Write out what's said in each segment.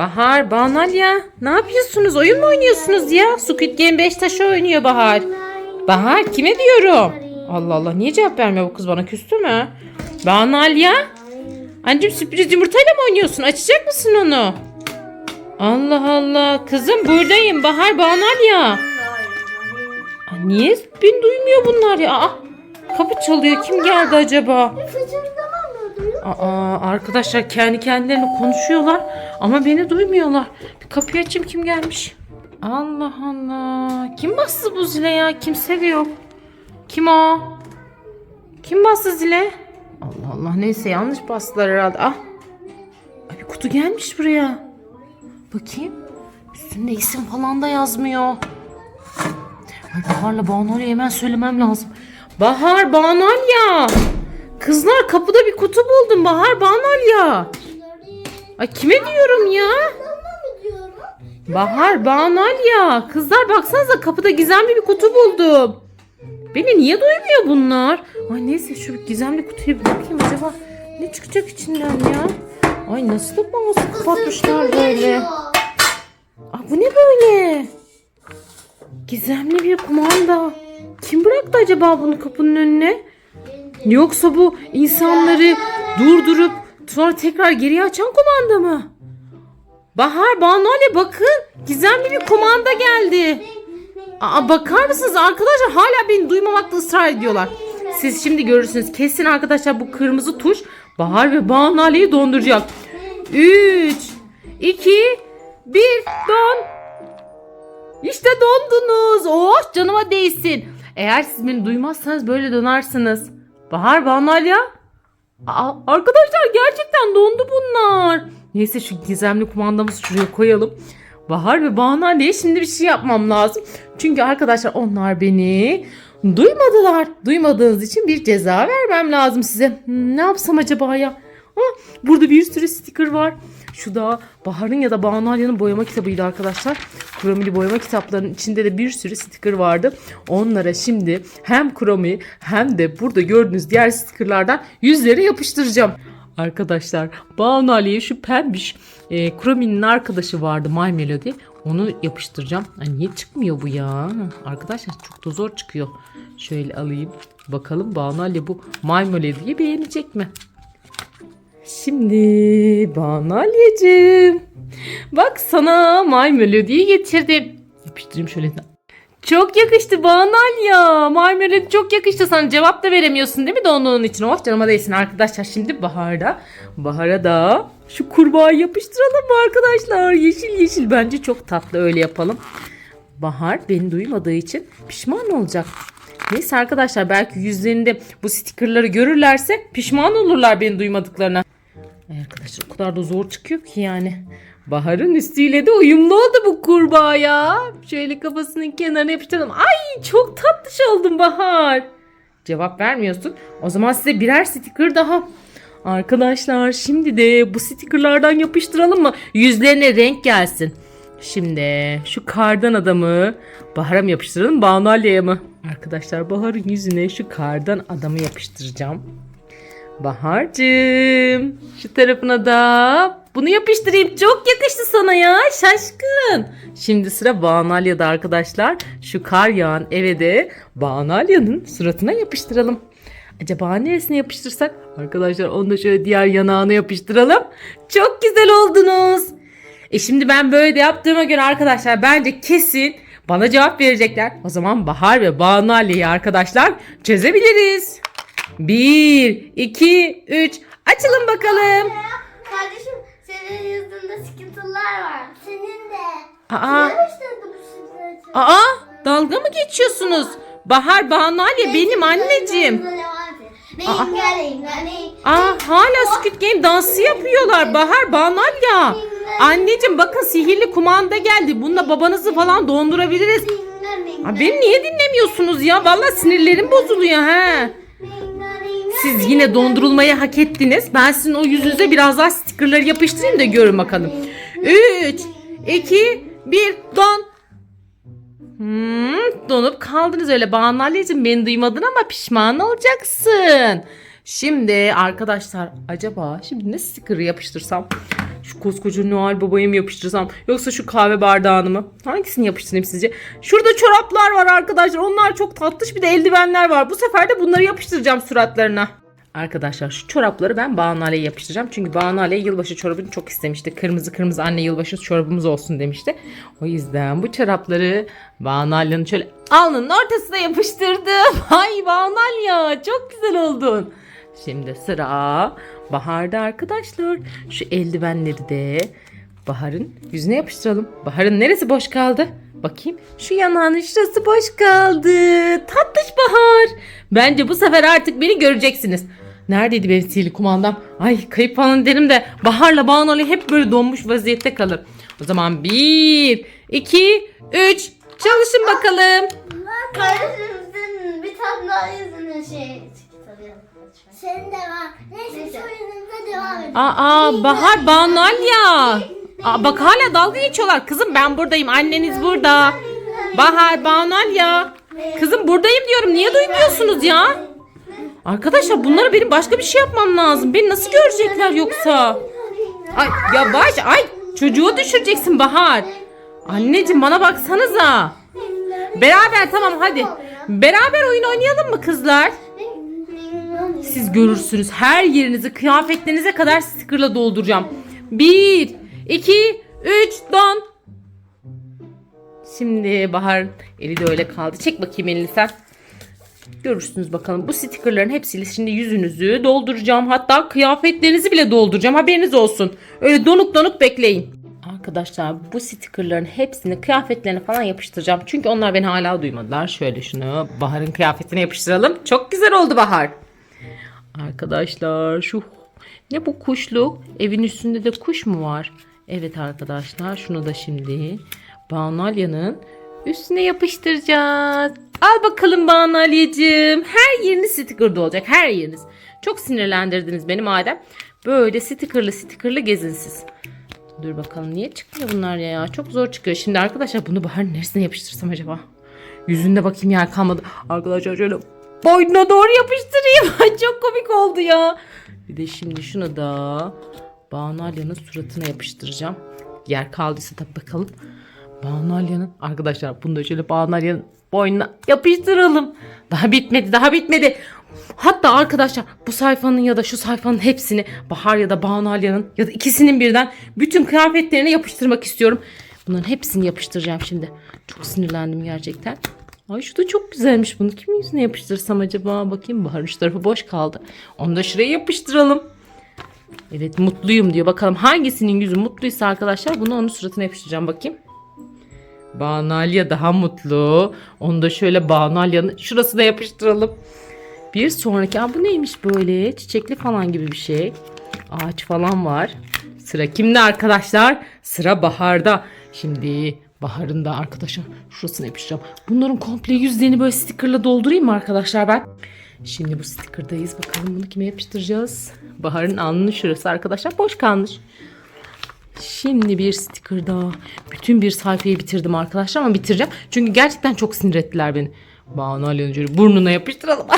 Bahar, Banalya ne yapıyorsunuz? Oyun mu oynuyorsunuz ya? Squid Game 5 taşı oynuyor Bahar. Bahar kime diyorum? Allah Allah niye cevap vermiyor bu kız bana küstü mü? Banalya? Anneciğim sürpriz yumurtayla mı oynuyorsun? Açacak mısın onu? Allah Allah. Kızım buradayım. Bahar Banalya. Aa, Niye beni duymuyor bunlar ya? Aa, kapı çalıyor. Kim geldi acaba? Aa, arkadaşlar kendi kendilerine konuşuyorlar ama beni duymuyorlar. Bir kapıyı açayım kim gelmiş? Allah Allah. Kim bastı bu zile ya? Kimse de yok. Kim o? Kim bastı zile? Allah Allah neyse yanlış bastılar herhalde. Ah. Bir kutu gelmiş buraya. Bakayım. Üstünde isim falan da yazmıyor. Ay Bahar'la Banu'ya hemen söylemem lazım. Bahar, Banalya. Kızlar kapıda bir kutu buldum. Bahar, Banalya. Ay kime diyorum ya? Bahar, Banalya. Kızlar baksanıza kapıda gizemli bir kutu buldum. Beni niye duymuyor bunlar? Ay neyse şu gizemli kutuya bir bakayım acaba ne çıkacak içinden ya? Ay nasıl da bazı kapatmışlar böyle. Aa, bu ne böyle? Gizemli bir kumanda. Kim bıraktı acaba bunu kapının önüne? Yoksa bu insanları durdurup sonra tekrar geriye açan kumanda mı? Bahar, Banale bakın. Gizemli bir kumanda geldi. Aa, bakar mısınız arkadaşlar hala beni duymamakta ısrar ediyorlar. Siz şimdi görürsünüz. Kesin arkadaşlar bu kırmızı tuş Bahar ve Banale'yi donduracak. 3 2 1 don. İşte dondunuz. Oh canıma değsin. Eğer siz beni duymazsanız böyle donarsınız. Bahar, Banalya. Aa, arkadaşlar gerçekten dondu bunlar. Neyse şu gizemli kumandamızı şuraya koyalım. Bahar ve Banalya'ya şimdi bir şey yapmam lazım. Çünkü arkadaşlar onlar beni duymadılar. Duymadığınız için bir ceza vermem lazım size. Ne yapsam acaba ya? Ah, burada bir sürü sticker var. Şu da Bahar'ın ya da Banalya'nın boyama kitabıydı arkadaşlar. Kromili boyama kitaplarının içinde de bir sürü sticker vardı. Onlara şimdi hem kromi hem de burada gördüğünüz diğer stickerlardan yüzleri yapıştıracağım. Arkadaşlar Banu Ali'ye şu pembiş e, Kromi'nin arkadaşı vardı My Melody. Onu yapıştıracağım. Ay niye çıkmıyor bu ya? Arkadaşlar çok da zor çıkıyor. Şöyle alayım. Bakalım Banu Ali bu My Melody'yi beğenecek mi? Şimdi Banu Ali'cim. Bak sana My Melody'yi getirdim. Yapıştırayım şöyle. Çok yakıştı Banal ya. My Melody çok yakıştı sana. Cevap da veremiyorsun değil mi donduğun için? Oh canıma değsin arkadaşlar. Şimdi Bahar'da. Bahar'a da şu kurbağa yapıştıralım mı arkadaşlar? Yeşil yeşil bence çok tatlı öyle yapalım. Bahar beni duymadığı için pişman olacak. Neyse arkadaşlar belki yüzlerinde bu stikerleri görürlerse pişman olurlar beni duymadıklarına. Arkadaşlar o kadar da zor çıkıyor ki yani. Bahar'ın üstüyle de uyumlu oldu bu kurbağa ya. Şöyle kafasının kenarına yapıştıralım. Ay çok tatlış oldun Bahar. Cevap vermiyorsun. O zaman size birer sticker daha. Arkadaşlar şimdi de bu stickerlardan yapıştıralım mı? Yüzlerine renk gelsin. Şimdi şu kardan adamı Bahar'a mı yapıştıralım Banu Aliye'ye mi? Arkadaşlar Bahar'ın yüzüne şu kardan adamı yapıştıracağım. Bahar'cığım şu tarafına da bunu yapıştırayım. Çok yakıştı sana ya şaşkın. Şimdi sıra Banalya'da arkadaşlar. Şu kar yağan eve de Banalya'nın suratına yapıştıralım. Acaba neresine yapıştırsak? Arkadaşlar onu da şöyle diğer yanağına yapıştıralım. Çok güzel oldunuz. E şimdi ben böyle de yaptığıma göre arkadaşlar bence kesin bana cevap verecekler. O zaman Bahar ve Banu arkadaşlar çözebiliriz. 1, 2, 3 açılın bakalım. Kardeşim senin yüzünde sıkıntılar var. Senin de. Aa, aa dalga mı geçiyorsunuz? Bahar Banu Ali benim anneciğim. Aa. Aa hala Squid Game dansı yapıyorlar. Bahar Banu ya. Anneciğim bakın sihirli kumanda geldi. Bununla babanızı falan dondurabiliriz. Aa, beni niye dinlemiyorsunuz ya? Vallahi sinirlerim bozuluyor ha. Siz yine dondurulmayı hak ettiniz. Ben sizin o yüzünüze biraz daha stickerları yapıştırayım da görün bakalım. 3, 2, 1, don. Hmm, donup kaldınız öyle. Banu Anneciğim beni duymadın ama pişman olacaksın. Şimdi arkadaşlar acaba şimdi ne sticker yapıştırsam? Şu koskoca Noel babayı mı yapıştırsam? Yoksa şu kahve bardağını mı? Hangisini yapıştırayım sizce? Şurada çoraplar var arkadaşlar. Onlar çok tatlış. Bir de eldivenler var. Bu sefer de bunları yapıştıracağım suratlarına. Arkadaşlar şu çorapları ben Banu Ali'ye yapıştıracağım. Çünkü Banu Ali yılbaşı çorabını çok istemişti. Kırmızı kırmızı anne yılbaşı çorabımız olsun demişti. O yüzden bu çorapları Banu Ali'nin şöyle alnının ortasına yapıştırdım. Ay Banu Ali ya çok güzel oldun. Şimdi sıra Bahar'da arkadaşlar. Şu eldivenleri de Bahar'ın yüzüne yapıştıralım. Bahar'ın neresi boş kaldı? Bakayım. Şu yanağının şurası boş kaldı. Tatlış Bahar. Bence bu sefer artık beni göreceksiniz. Neredeydi benim sihirli kumandam? Ay kayıp falan derim de Bahar'la Banu Ali hep böyle donmuş vaziyette kalır. O zaman bir, iki, üç. Çalışın bakalım. Kardeşimizin bir tane daha yüzüne şey. Senin de var. Neyse Neyse. soyunumuza devam edelim. Aa Bahar Banu Ali ya. Aa, bak hala dalga geçiyorlar. Kızım ben buradayım. Anneniz burada. Bahar Banu Ali ya. Kızım buradayım diyorum. Niye duymuyorsunuz ya? Arkadaşlar bunlara benim başka bir şey yapmam lazım. Beni nasıl görecekler yoksa? Ay yavaş ay çocuğu düşüreceksin Bahar. Anneciğim bana baksanıza. Beraber tamam hadi. Beraber oyun oynayalım mı kızlar? Siz görürsünüz her yerinizi kıyafetlerinize kadar stickerla dolduracağım. Bir, iki, üç, don. Şimdi Bahar eli de öyle kaldı. Çek bakayım elini sen. Görürsünüz bakalım. Bu stickerların hepsiyle şimdi yüzünüzü dolduracağım. Hatta kıyafetlerinizi bile dolduracağım. Haberiniz olsun. Öyle donuk donuk bekleyin. Arkadaşlar bu stickerların hepsini kıyafetlerine falan yapıştıracağım. Çünkü onlar beni hala duymadılar. Şöyle şunu Bahar'ın kıyafetine yapıştıralım. Çok güzel oldu Bahar. Arkadaşlar şu ne bu kuşluk? Evin üstünde de kuş mu var? Evet arkadaşlar şunu da şimdi Banu Alya'nın üstüne yapıştıracağız. Al bakalım Banu Alya'cığım. Her yeriniz sticker'da olacak. Her yeriniz. Çok sinirlendirdiniz beni madem. Böyle stickerlı stickerlı gezin siz. Dur bakalım niye çıkmıyor bunlar ya? Çok zor çıkıyor. Şimdi arkadaşlar bunu Bahar'ın neresine yapıştırsam acaba? Yüzünde bakayım yer kalmadı. Arkadaşlar şöyle boynuna doğru yapıştırayım. Ay çok komik oldu ya. Bir de şimdi şunu da Banu Alya'nın suratına yapıştıracağım. Yer kaldıysa tabii bakalım. Banu Alya'nın arkadaşlar bunu da şöyle Banu Alya'nın boynuna yapıştıralım. Daha bitmedi daha bitmedi. Hatta arkadaşlar bu sayfanın ya da şu sayfanın hepsini Bahar ya da Banu Alya'nın ya da ikisinin birden bütün kıyafetlerine yapıştırmak istiyorum. Bunların hepsini yapıştıracağım şimdi. Çok sinirlendim gerçekten. Ay şu da çok güzelmiş. Bunu kimin yüzüne yapıştırsam acaba? Bakayım Bahar'ın tarafı boş kaldı. Onu da şuraya yapıştıralım. Evet mutluyum diyor. Bakalım hangisinin yüzü mutluysa arkadaşlar bunu onun suratına yapıştıracağım bakayım. Banu Alya daha mutlu. Onu da şöyle Banu Alya'nın şurasına yapıştıralım. Bir sonraki Aa, bu neymiş böyle çiçekli falan gibi bir şey. Ağaç falan var. Sıra kimde arkadaşlar? Sıra Bahar'da. Şimdi Bahar'ın da arkadaşlar şurasına yapışacağım. Bunların komple yüzlerini böyle stickerla doldurayım mı arkadaşlar ben? Şimdi bu stickerdayız. Bakalım bunu kime yapıştıracağız? Bahar'ın alnının şurası arkadaşlar boş kalmış. Şimdi bir sticker daha. Bütün bir sayfayı bitirdim arkadaşlar ama bitireceğim. Çünkü gerçekten çok sinir ettiler beni. Banu Alya'nın burnuna yapıştıralım.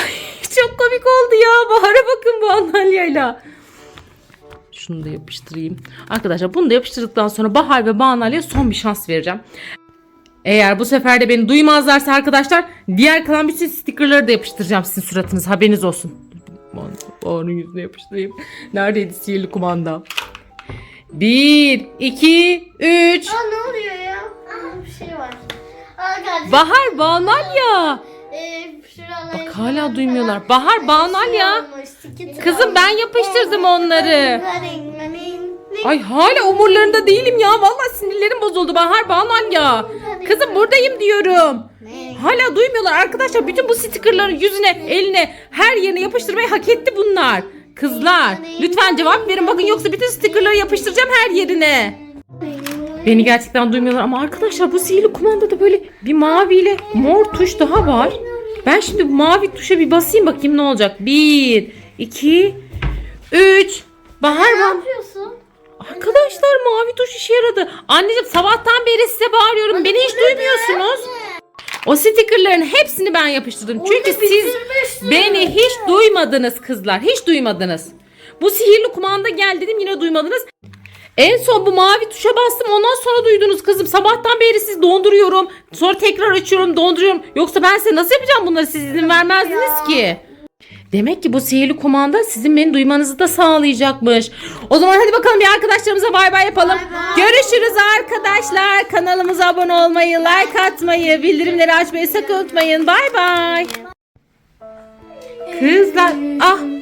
Çok komik oldu ya. Bahar'a bakın Banu Alya'yla. Şunu da yapıştırayım. Arkadaşlar bunu da yapıştırdıktan sonra Bahar ve Banu Alya'ya son bir şans vereceğim. Eğer bu sefer de beni duymazlarsa arkadaşlar diğer kalan bütün stickerları da yapıştıracağım sizin suratınız. Haberiniz olsun. Bahar'ın yüzüne yapıştırayım. Neredeydi sihirli kumanda? Bir, iki, üç. Aa ne oluyor ya? Aa, bir şey var. Kardeşim. Bahar, Banu Ee, şuraları- Bak hala duymuyorlar. Bahar, Alya. Olmuş, sikit Kızım ben yapıştırdım onları. Ring, ring. Ay hala umurlarında değilim ya. Vallahi sinirlerim bozuldu Bahar, Banu Alya. Kızım buradayım diyorum. Hala duymuyorlar arkadaşlar. Bütün bu stickerları yüzüne, eline, her yerine yapıştırmayı hak etti bunlar. Kızlar lütfen cevap verin. Bakın yoksa bütün stickerları yapıştıracağım her yerine. Beni gerçekten duymuyorlar ama arkadaşlar bu sihirli kumandada böyle bir maviyle mor tuş daha var. Ben şimdi bu mavi tuşa bir basayım bakayım ne olacak. Bir, iki, üç. Bahar Ne yapıyorsun? Arkadaşlar mavi tuş işe yaradı. Anneciğim sabahtan beri size bağırıyorum. Beni hiç duymuyorsunuz. O stickerların hepsini ben yapıştırdım. Çünkü siz bitirmişsin. beni hiç duymadınız kızlar. Hiç duymadınız. Bu sihirli kumanda gel dedim yine duymadınız. En son bu mavi tuşa bastım ondan sonra duydunuz kızım. Sabahtan beri siz donduruyorum. Sonra tekrar açıyorum donduruyorum. Yoksa ben size nasıl yapacağım bunları siz izin vermezdiniz ki. Demek ki bu sihirli kumanda sizin beni duymanızı da sağlayacakmış. O zaman hadi bakalım bir arkadaşlarımıza bay bay yapalım. Görüşürüz arkadaşlar. Kanalımıza abone olmayı, like atmayı, bildirimleri açmayı sakın unutmayın. Bay bay. Kızlar. Ah.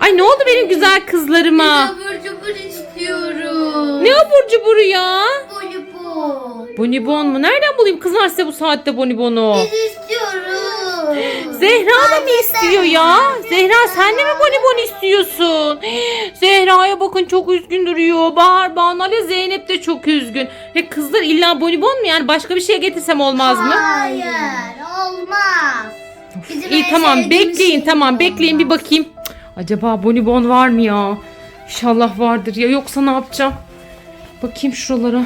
Ay ne oldu benim güzel kızlarıma? Abur cubur istiyorum. Ne abur cuburu ya? Bonibon. Bonibon mu? Nereden bulayım kızlar size bu saatte bonibonu? Biz istiyoruz. Zehra da mı istiyor ya? Zehra sen de mi bonibon istiyorsun? Zehra'ya bakın çok üzgün duruyor. Bahar, Banu ile Zeynep de çok üzgün. He kızlar illa bonibon mu yani başka bir şey getirsem olmaz mı? Hayır olmaz. Bizim İyi tamam bekleyin şey tamam bekleyin bir bakayım. Acaba bonibon var mı ya? İnşallah vardır ya yoksa ne yapacağım? Bakayım şuralara.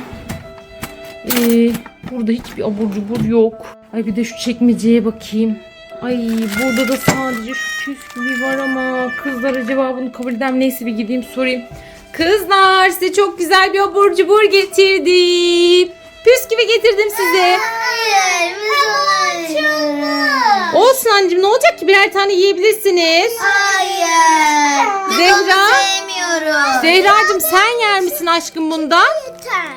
Ee, burada hiçbir abur cubur yok. Ay bir de şu çekmeceye bakayım. Ay burada da sadece şu püsküvi var ama kızlar acaba bunu kabul eder mi? Neyse bir gideyim sorayım. Kızlar size çok güzel bir abur cubur getirdim. Püsküvi getirdim size. Hayır biz olamayız. Olsun anneciğim ne olacak ki birer tane yiyebilirsiniz. Hayır. Zehra? onu sevmiyoruz. Zehracığım sen yer misin aşkım bundan? Yeter.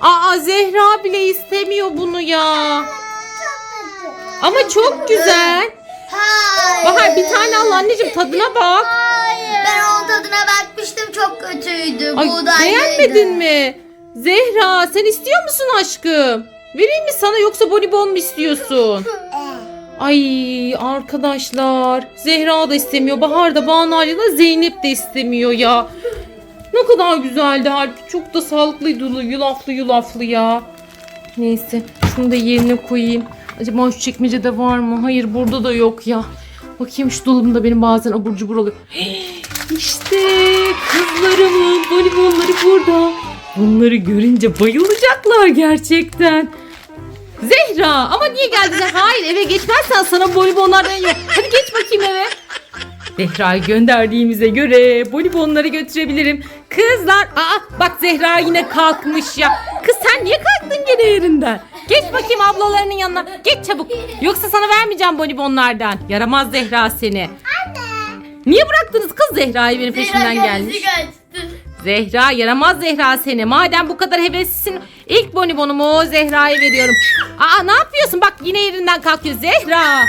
Aa Zehra bile istemiyor bunu ya. Ama çok güzel. Hayır. Bahar bir tane al anneciğim tadına bak. Ben onun tadına bakmıştım çok kötüydü. Ay Buğdaylıydı. beğenmedin mi? Zehra sen istiyor musun aşkım? Vereyim mi sana yoksa bonibon mu istiyorsun? Ay arkadaşlar Zehra da istemiyor. Bahar da da Zeynep de istemiyor ya. Ne kadar güzeldi halbuki çok da sağlıklıydı yulaflı yulaflı ya. Neyse şunu da yerine koyayım. Acaba şu çekmecede var mı? Hayır burada da yok ya. Bakayım şu dolabımda benim bazen abur cubur oluyor. İşte kızlarımın bonibonları burada. Bunları görünce bayılacaklar gerçekten. Zehra ama niye geldin? Hayır eve geçmezsen sana bonibonlardan yok. Hadi geç bakayım eve. Zehra'yı gönderdiğimize göre bonibonları götürebilirim. Kızlar aa bak Zehra yine kalkmış ya. Kız sen niye kalktın gene yerinden? Geç bakayım ablalarının yanına. Geç çabuk. Yoksa sana vermeyeceğim bonibonlardan. Yaramaz Zehra seni. Anne. Niye bıraktınız kız Zehra'yı benim peşimden gelmiş? Zehra yaramaz Zehra seni. Madem bu kadar heveslisin ilk bonibonumu Zehra'ya veriyorum. Aa ne yapıyorsun? Bak yine yerinden kalkıyor Zehra.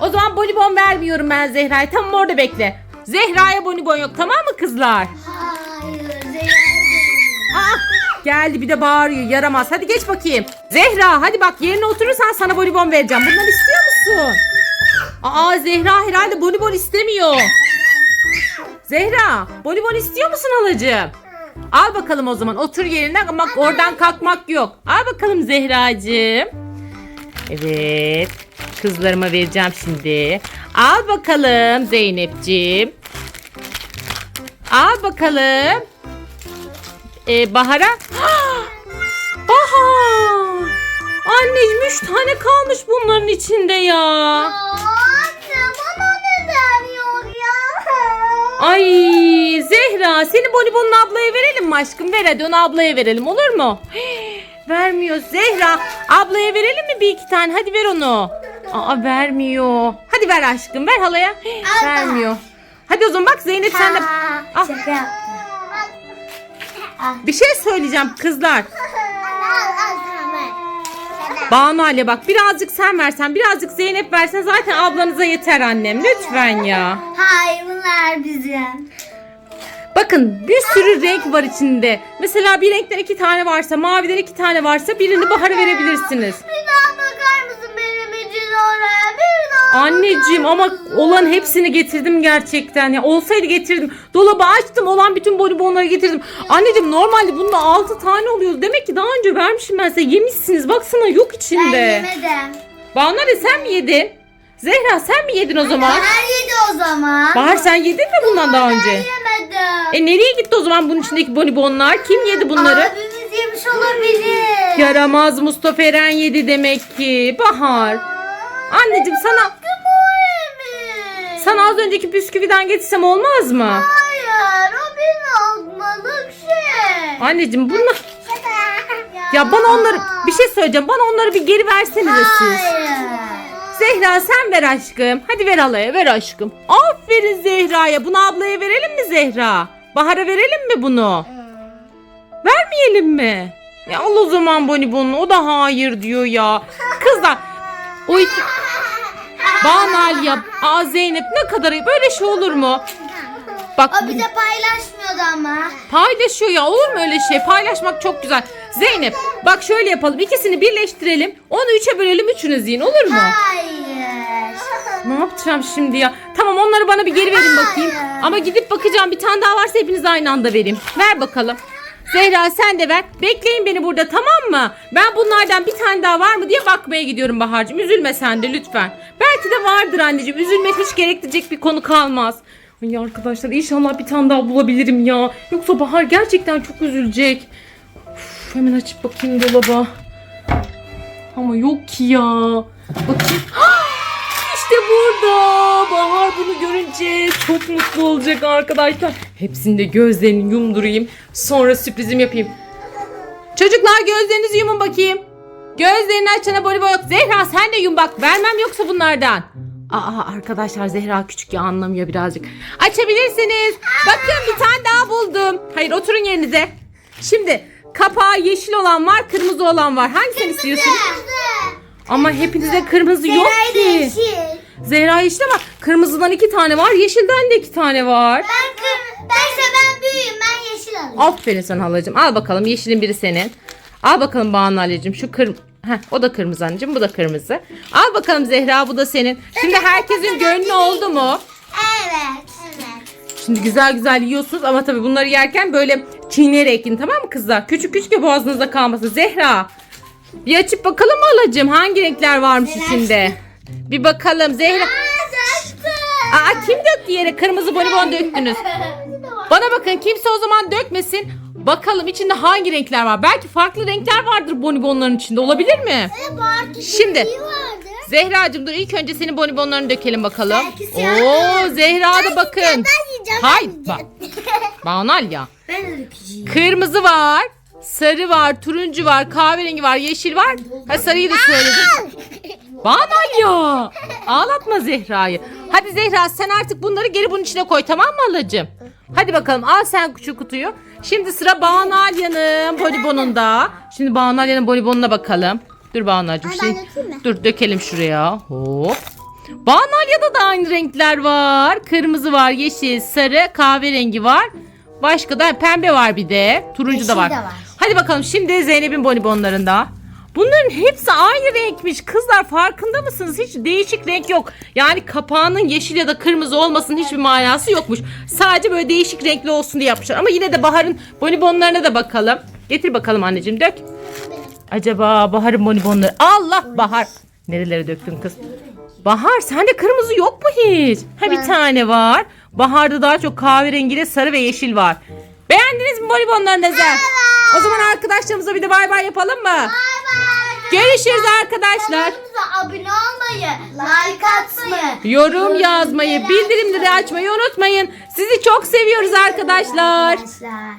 O zaman bonibon vermiyorum ben Zehra'ya. Tamam orada bekle. Zehra'ya bonibon yok tamam mı kızlar? Hayır. Aa geldi bir de bağırıyor yaramaz. Hadi geç bakayım. Zehra hadi bak yerine oturursan sana bonibon vereceğim. Bunları istiyor musun? Aa Zehra herhalde bonibon istemiyor. Zehra bonibon istiyor musun halacığım? Al bakalım o zaman otur yerine ama oradan kalkmak yok. Al bakalım Zehracığım. Evet kızlarıma vereceğim şimdi. Al bakalım Zeynepciğim. Al bakalım. Ee, Bahar'a. Bahar. Anneciğim üç tane kalmış bunların içinde ya. Ay Zehra seni bonibonun ablaya verelim mi aşkım? Ver hadi onu ablaya verelim olur mu? Vermiyor Zehra. Ablaya verelim mi bir iki tane? Hadi ver onu. Aa vermiyor. Hadi ver aşkım ver halaya. Vermiyor. Hadi o zaman bak Zeynep sen de... Ah. Bir şey söyleyeceğim kızlar. Al al sana ver. Banu Ali bak birazcık sen versen birazcık Zeynep versen zaten ablanıza yeter annem lütfen ya. Hayır bunlar bizim. Bakın bir sürü renk var içinde. Mesela bir renkten iki tane varsa maviden iki tane varsa birini Bahar'a verebilirsiniz. Anneciğim ama olan hepsini getirdim gerçekten ya. Olsaydı getirdim. Dolabı açtım olan bütün bonibonları getirdim. Anneciğim normalde bunda 6 tane oluyor. Demek ki daha önce vermişim ben size. Yemişsiniz. Baksana yok Ben içinde. yemedim. Banu Ali sen mi yedin? Zehra sen mi yedin o zaman? Bahar yedi o zaman. Bahar sen yedin mi bundan daha Ben önce? yemedim. E nereye gitti o zaman bunun içindeki bonibonlar? Kim yedi bunları? Abimiz yemiş olabilir. yaramaz Mustafa Eren yedi demek ki. Bahar. Anneciğim sana. Sana az önceki bisküviden getirsem olmaz mı? Hayır o benim almalık şey. Anneciğim bunlar ya bana onları bir şey söyleyeceğim. Bana onları bir geri versenize siz. Zehra sen ver aşkım. Hadi ver alaya ver aşkım. Aferin Zehra'ya. Bunu ablaya verelim mi Zehra? Bahar'a verelim mi bunu? Vermeyelim mi? Ya al o zaman bonibonunu. O da hayır diyor ya. Kızlar o iki... Banal ya. Aa Zeynep ne kadar iyi. Böyle şey olur mu? Bak O bize paylaşmıyordu ama. paylaşıyor ya. Olur mu öyle şey? Paylaşmak çok güzel. Zeynep bak şöyle yapalım. İkisini birleştirelim. Onu üçe bölelim. Üçünüz yiyin. Olur mu? Hayır. Ne yapacağım şimdi ya? Tamam onları bana bir geri verin bakayım. Ama gidip bakacağım bir tane daha varsa hepiniz aynı anda vereyim. Ver bakalım. Zehra sen de ver. Bekleyin beni burada tamam mı? Ben bunlardan bir tane daha var mı diye bakmaya gidiyorum Bahar'cığım. Üzülme sen de lütfen. Belki de vardır anneciğim. Üzülmek hiç gerektirecek bir konu kalmaz. Ay arkadaşlar inşallah bir tane daha bulabilirim ya. Yoksa Bahar gerçekten çok üzülecek. Uf, hemen açıp bakayım dolaba. Ama yok ki ya. Bakayım. İşte burada. Bahar bunu görünce çok mutlu olacak arkadaşlar. Hepsinde gözlerini yumdurayım. Sonra sürprizim yapayım. Çocuklar gözlerinizi yumun bakayım. Gözlerini açana bonibon yok. Zehra sen de yum bak. Vermem yoksa bunlardan. Aa arkadaşlar Zehra küçük ya anlamıyor birazcık. Açabilirsiniz. Bakın bir tane daha buldum. Hayır oturun yerinize. Şimdi kapağı yeşil olan var, kırmızı olan var. Hangisini istiyorsunuz? Ama hepinizde kırmızı yok ki. Yeşil. Zehra yeşil ama kırmızıdan iki tane var, yeşilden de iki tane var. Ben kır, bense ben büyüğüm ben yeşil alayım. Aferin sana halacığım. Al bakalım yeşilin biri senin. Al bakalım Banu Ali'cim şu kır... Heh, o da kırmızı anneciğim bu da kırmızı. Al bakalım Zehra bu da senin. Şimdi herkesin gönlü oldu mu? Evet. Evet. Şimdi güzel güzel yiyorsunuz ama tabii bunları yerken böyle çiğneyerek yiyin tamam mı kızlar? Küçük küçük boğazınızda kalmasın. Zehra bir açıp bakalım mı halacığım hangi renkler varmış içinde? Bir bakalım Zehra. Aa kim döktü yere? Kırmızı bonibon döktünüz. Bana bakın kimse o zaman dökmesin. Bakalım içinde hangi renkler var? Belki farklı renkler vardır bonibonların içinde. Olabilir mi? Şimdi Zehracığım dur ilk önce senin bonibonlarını dökelim bakalım. Oo Zehra da bakın. Hayır bak. Banal ya. Kırmızı var. Sarı var, turuncu var, kahverengi var, yeşil var. Ha sarıyı da söyledim. Banal ya. Ağlatma Zehra'yı. Hadi Zehra sen artık bunları geri bunun içine koy tamam mı halacığım? Hadi bakalım al sen şu kutuyu. Şimdi sıra Banalya'nın bonibonunda. Şimdi Banalya'nın bonibonuna bakalım. Dur. Ay, ben Şey, dur dökelim şuraya. Hop. Banalya'da da aynı renkler var. Kırmızı var, yeşil, sarı, kahverengi var. Başka da pembe var bir de. Turuncu da var. de var. Hadi bakalım şimdi Zeynep'in bonibonlarında. Bunların hepsi aynı renkmiş. Kızlar farkında mısınız? Hiç değişik renk yok. Yani kapağının yeşil ya da kırmızı olmasının hiçbir manası yokmuş. Sadece böyle değişik renkli olsun diye yapmışlar. Ama yine de Bahar'ın bonibonlarına da bakalım. Getir bakalım anneciğim dök. Acaba Bahar'ın bonibonları. Allah Bahar. Nerelere döktün kız? Bahar sende kırmızı yok mu hiç? Ha bir tane var. Bahar'da daha çok kahverengiyle sarı ve yeşil var. Beğendiniz mi bonibonlarınızı? O zaman arkadaşlarımıza bir de bay bay yapalım mı? Bay bay. Görüşürüz arkadaşlar. Kanalımıza abone olmayı, like atmayı, Yorum yazmayı, bildirimleri açmayı unutmayın. Sizi çok seviyoruz arkadaşlar. arkadaşlar.